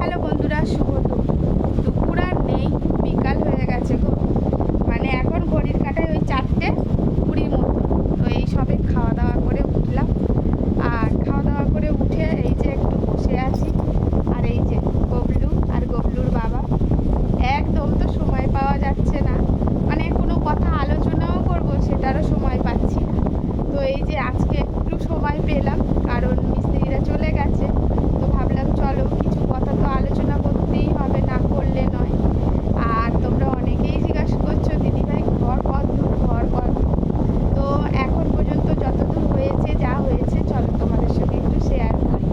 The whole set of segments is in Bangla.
হ্যালো বন্ধুরা শুভ দু- দুপুর আর নেই বিকাল হয়ে গেছে গো মানে এখন ঘড়ির কাটায় ওই চারটে কুড়ির মতো তো এই সবে খাওয়া দাওয়া করে উঠলাম আর খাওয়া দাওয়া করে উঠে এই যে একটু বসে আছি আর এই যে গবলু আর গবলুর বাবা একদম তো সময় পাওয়া যাচ্ছে না মানে কোনো কথা আলোচনাও করব সেটারও সময় পাচ্ছি না তো এই যে আজকে একটু সময় পেলাম কারণ মিস্ত্রিরা চলে গেছে তো ভাবলাম চলো কিছু কথা তো আলোচনা করতেই হবে না করলে নয় আর তোমরা অনেকেই জিজ্ঞাসা করছ দিদিভাই ঘর কত দূর ঘর কত দূর?" তো এখন পর্যন্ত যতদূর হয়েছে যা হয়েছে চলো তোমাদের সঙ্গে একটু শেয়ার করি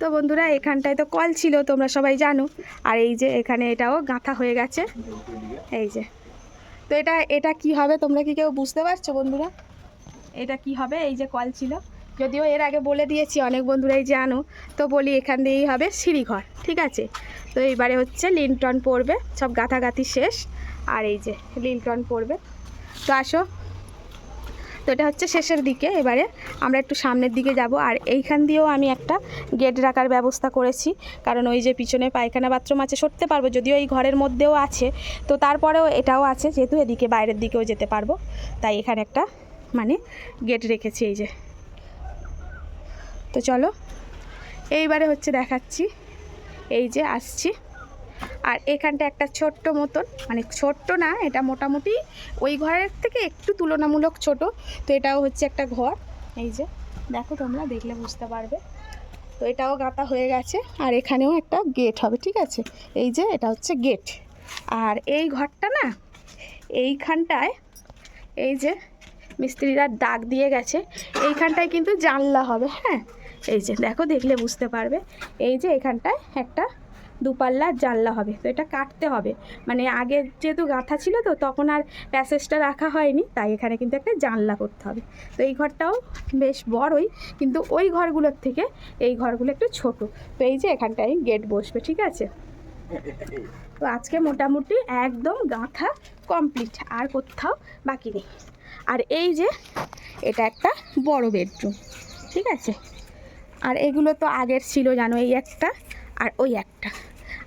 তো বন্ধুরা, এখানটায় তো কল ছিল, তোমরা সবাই জানো। আর এই যে এখানে এটাও গাঁথা হয়ে গেছে। এই যে। তো এটা এটা কি হবে, তোমরা কি কেউ বুঝতে পারছ বন্ধুরা? এটা কি হবে, এই যে কল ছিল। যদিও এর আগে বলে দিয়েছি, অনেক বন্ধুরাই জানো। তো বলি, এখান দিয়েই হবে সিঁড়িঘর, ঠিক আছে? তো এইবারে হচ্ছে লিনটন পড়বে, সব গাঁথাগাঁথি শেষ। আর এই যে লিনটন পড়বে। তো আসো তো এটা হচ্ছে শেষের দিকে, এবারে আমরা একটু সামনের দিকে যাব। আর এইখান দিয়েও আমি একটা গেট রাখার ব্যবস্থা করেছি, কারণ ওই যে পিছনে পায়খানা বাথরুম আছে, সরতে পারব, যদিও এই ঘরের মধ্যেও আছে। তো তারপরেও এটাও আছে, যেহেতু এদিকে বাইরের দিকেও যেতে পারব। তাই এখানে একটা মানে গেট রেখেছি এই যে। তো চলো, এইবারে হচ্ছে দেখাচ্ছি, এই যে আসছি। আর এখানটা একটা ছোট্ট মতন মানে ছোট্ট না, এটা মোটামুটি ওই ঘরের থেকে একটু তুলনামূলক ছোট। তো এটাও হচ্ছে একটা ঘর। এই যে, দেখো তোমরা, দেখলে বুঝতে পারবে। তো এটাও গাঁথা হয়ে গেছে, আর এখানেও একটা গেট হবে, ঠিক আছে? এই যে, এটা হচ্ছে গেট। আর এই ঘরটা না, এইখানটায়, এই যে, মিস্ত্রিরা দাগ দিয়ে গেছে। এইখানটায় কিন্তু জানলা হবে হ্যাঁ? এই যে, দেখো, দেখলে বুঝতে পারবে। এই যে, এখানটায় একটা দুপাল্লার জানলা হবে, তো এটা কাটতে হবে। মানে আগে যেহেতু গাঁথা ছিল তো, তখন আর প্যাসেজটা রাখা হয়নি, তাই এখানে কিন্তু একটা জানলা করতে হবে। তো এই ঘরটাও বেশ বড়ই, কিন্তু ওই ঘরগুলোর থেকে এই ঘরগুলো একটু ছোট। তো এই যে এখানটায় গেট বসবে, ঠিক আছে? তো আজকে মোটামুটি একদম গাঁথা কমপ্লিট, আর কোথাও বাকি নেই। আর এই যে, এটা একটা বড় বেডরুম, ঠিক আছে? আর এগুলো তো আগের ছিল জানো, এই একটা আর ওই একটা।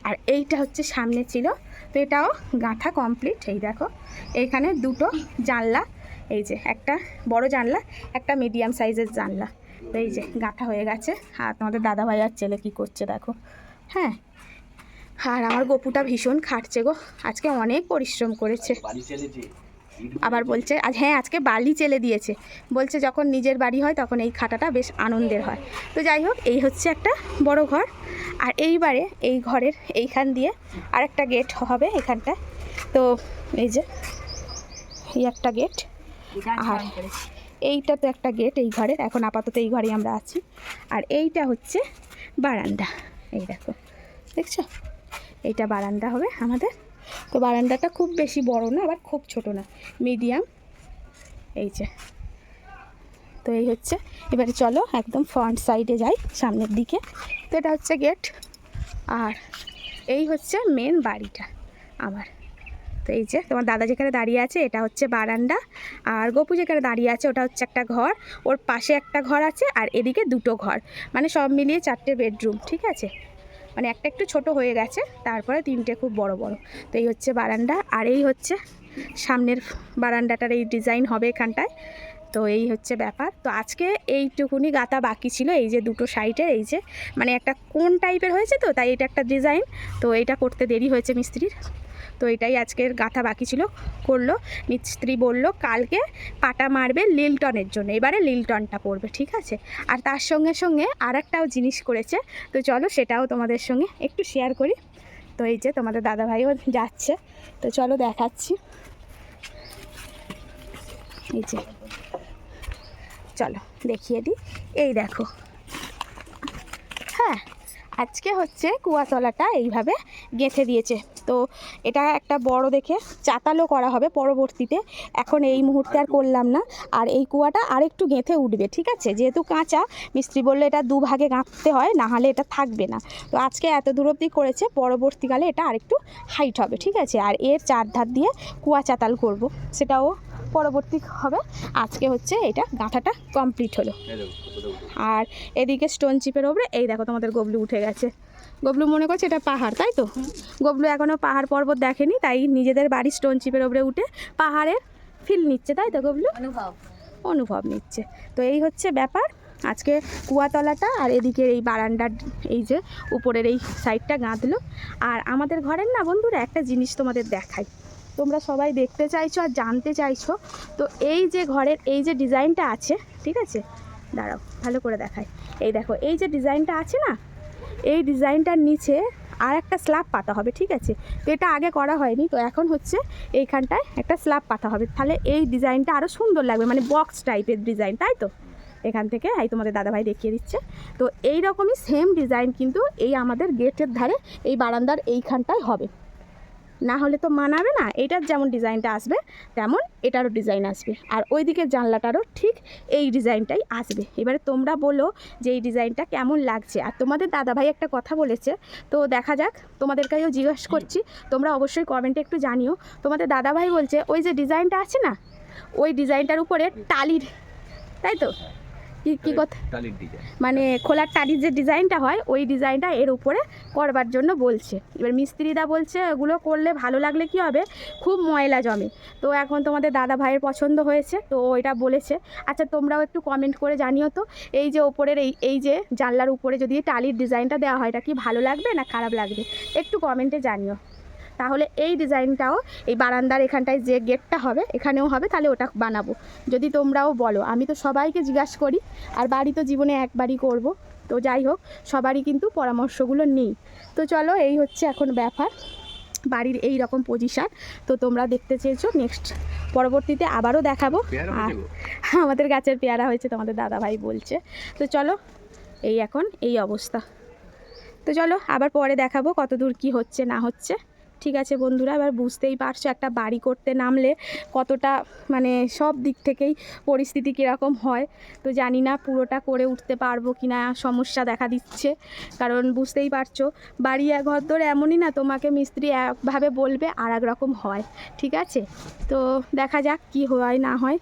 আর এইটা হচ্ছে সামনে ছিল। তো এটাও গাঁথা কমপ্লিট এই দেখো এইখানে দুটো জানলা। এই যে একটা বড় জানলা, একটা মিডিয়াম সাইজের জানলা। তো এই যে গাঁথা হয়ে গেছে। আর তোমাদের দাদাভাই আর ছেলে কী করছে দেখো। হ্যাঁ? আর আমার গপুটা ভীষণ খাটছে গো। আজকে অনেক পরিশ্রম করেছে। আবার বলছে, আজ হ্যাঁ আজকে বালি চেলে দিয়েছে। বলছে, যখন নিজের বাড়ি হয়, তখন এই খাটাটা বেশ আনন্দের হয়। তো যাই হোক, এই হচ্ছে একটা বড় ঘর। আর এইবারে এই ঘরের এইখান দিয়ে আরেকটা গেট হবে এখানটায় তো এই যে, এই একটা গেট। আর এইটা তো একটা গেট এই ঘরের। এখন আপাতত এই ঘরে আমরা আছি। আর এইটা হচ্ছে বারান্দা। এই দেখো, দেখছ? এইটা বারান্দা হবে আমাদের। তো বারান্দাটা খুব বেশি বড় না, আবার খুব ছোট না মিডিয়াম এই যে। তো এই হচ্ছে। এবারে চলো একদম ফ্রন্ট সাইডে যাই, সামনের দিকে। তো এটা হচ্ছে গেট আর এই হচ্ছে মেন বাড়িটা আমার। তো এই যে তোমার দাদা যেখানে দাঁড়িয়ে আছে, এটা হচ্ছে বারান্দা। আর গপু যেখানে দাঁড়িয়ে আছে, ওটা হচ্ছে একটা ঘর। ওর পাশে একটা ঘর আছে, আর এদিকে দুটো ঘর। মানে সব মিলিয়ে চারটে বেডরুম ঠিক আছে? মানে একটা একটু ছোট হয়ে গেছে, তারপরে তিনটে খুব বড় বড়। তো এই হচ্ছে বারান্দা, আর এই হচ্ছে সামনের বারান্দাটার এই ডিজাইন হবে এখানটায়। তো এই হচ্ছে ব্যাপার। তো আজকে এইটুকুনি গাতা বাকি ছিল, এই যে দুটো সাইডে এই যে মানে একটা কোন টাইপের হয়েছে তো, তাই এটা একটা ডিজাইন। তো এটা করতে দেরি হয়েছে মিস্ত্রির। তো এটাই আজকের গাঁথা বাকি ছিল। করল, মিস্ত্রি বলল, কালকে পাটা মারবে লিলটনের জন্য, এবারে লিলটনটা পড়বে ঠিক আছে? আর তার সঙ্গে সঙ্গে আর একটাও জিনিস করেছে, তো চলো সেটাও তোমাদের সঙ্গে একটু শেয়ার করি। তো এই যে তোমাদের দাদাভাইও যাচ্ছে, তো চলো দেখাচ্ছি। এই যে, চলো দেখিয়ে দিই। এই দেখো। হ্যাঁ আজকে হচ্ছে কুয়াতলাটা এইভাবে গেঁথে দিয়েছে। তো এটা একটা বড় দেখে চাতালো করা হবে পরবর্তীতে। এখন এই মুহূর্তে আর করলাম না। আর এই কুয়াটা আরেকটু গেঁথে উঠবে, ঠিক আছে? যেহেতু কাঁচা, মিস্ত্রি বললে এটা দুভাগে গাঁথতে হয়, না হলে এটা থাকবে না। তো আজকে এত দূর অবধি করেছে, পরবর্তীকালে এটা আরেকটু হাইট হবে, ঠিক আছে? আর এর চার ধার দিয়ে কুয়া চাতাল করব, সেটাও পরবর্তী হবে। আজকে হচ্ছে এটা গাঁথাটা কমপ্লিট হলো। আর এদিকে স্টোন চিপের ওপরে এই দেখো তোমাদের গবলু উঠে গেছে। গবলু মনে করছে এটা পাহাড় তাই তো? গবলু এখনও পাহাড় পর্বত দেখেনি তাই নিজেদের বাড়ির স্টোন চিপের ওপরে উঠে পাহাড়ের ফিল নিচ্ছে তাই তো গবলু? অনুভব। অনুভব নিচ্ছে। তো এই হচ্ছে ব্যাপার। আজকে কুয়াতলাটা আর এদিকের এই বারান্দার এই যে উপরের এই সাইডটা গাঁথলো। আর আমাদের ঘরের না বন্ধুরা একটা জিনিস তোমাদের দেখাই। তোমরা সবাই দেখতে চাইছো আর জানতে চাইছো, তো এই যে ঘরের এই যে ডিজাইনটা আছে, ঠিক আছে? দাঁড়াও, ভালো করে দেখাই। এই দেখো, এই যে ডিজাইনটা আছে না, এই ডিজাইনটার নিচে আর একটা স্ল্যাব পাতা হবে, ঠিক আছে? তো এটা আগে করা হয়নি, তো এখন হচ্ছে এইখানটায় একটা স্ল্যাব পাতা হবে। তাহলে এই ডিজাইনটা আরও সুন্দর লাগবে মানে বক্স টাইপের ডিজাইন, তাই তো? এখান থেকে, এই তোমাদের দাদাভাই দেখিয়ে দিচ্ছে। তো এই রকমই সেম ডিজাইন কিন্তু এই আমাদের গেটের ধারে, এই বারান্দার এইখানটায় হবে। না হলে তো মানাবে না। এটার যেমন ডিজাইনটা আসবে, তেমন এটারও ডিজাইন আসবে। আর ওই দিকের জানলাটারও ঠিক এই ডিজাইনটাই আসবে। এবারে তোমরা বলো যে এই ডিজাইনটা কেমন লাগছে। আর তোমাদের দাদাভাই একটা কথা বলেছে, তো দেখা যাক, তোমাদের কাছেও জিজ্ঞেস করছি। তোমরা অবশ্যই কমেন্টে একটু জানিও। তোমাদের দাদাভাই বলছে, ওই যে ডিজাইনটা আছে না, ওই ডিজাইনটার উপরে টালির, তাই তো? কি কী কথা? মানে খোলার টালির যে ডিজাইনটা হয় ওই ডিজাইনটা এর উপরে করবার জন্য বলছে। এবার মিস্ত্রিদা বলছে ওগুলো করলে ভালো লাগলে কি হবে? খুব ময়লা জমে। তো এখন তোমাদের দাদা ভাইয়ের পছন্দ হয়েছে তো ওইটা বলেছে। আচ্ছা তোমরাও একটু কমেন্ট করে জানিও তো এই যে ওপরের এই এই যে জানলার উপরে যদি টালির ডিজাইনটা দেওয়া হয় এটা কি ভালো লাগবে না খারাপ লাগবে? একটু কমেন্টে জানিও। তাহলে এই ডিজাইনটাও এই বারান্দার এখানটায় যে গেটটা হবে এখানেও হবে তাহলে ওটা বানাবো। যদি তোমরাও বলো আমি তো সবাইকে জিজ্ঞাসা করি আর বাড়ি তো জীবনে একবারই করব। তো যাই হোক সবারই কিন্তু পরামর্শগুলো নেই। তো চলো এই হচ্ছে এখন ব্যাপার। বাড়ির এই রকম পজিশান তো তোমরা দেখতে চেয়েছো নেক্সট পরবর্তীতে আবারও দেখাবো। আর আমাদের গাছের পেয়ারা হয়েছে তোমাদের দাদাভাই বলছে। তো চলো এই এখন এই অবস্থা। তো চলো আবার পরে দেখাবো কত দূর কী হচ্ছে না হচ্ছে। ঠিক আছে বন্ধুরা, এবার বুঝতেই পারছ একটা বাড়ি করতে নামলে কতটা মানে সব দিক থেকেই পরিস্থিতি কীরকম হয়। তো জানি না পুরোটা করে উঠতে পারব কি না সমস্যা দেখা দিচ্ছে। কারণ বুঝতেই পারছ, বাড়ি ঘর ধরে এমনই না তোমাকে মিস্ত্রি একভাবে বলবে আর এক রকম হয়, ঠিক আছে? তো দেখা যাক কি হয় না হয়।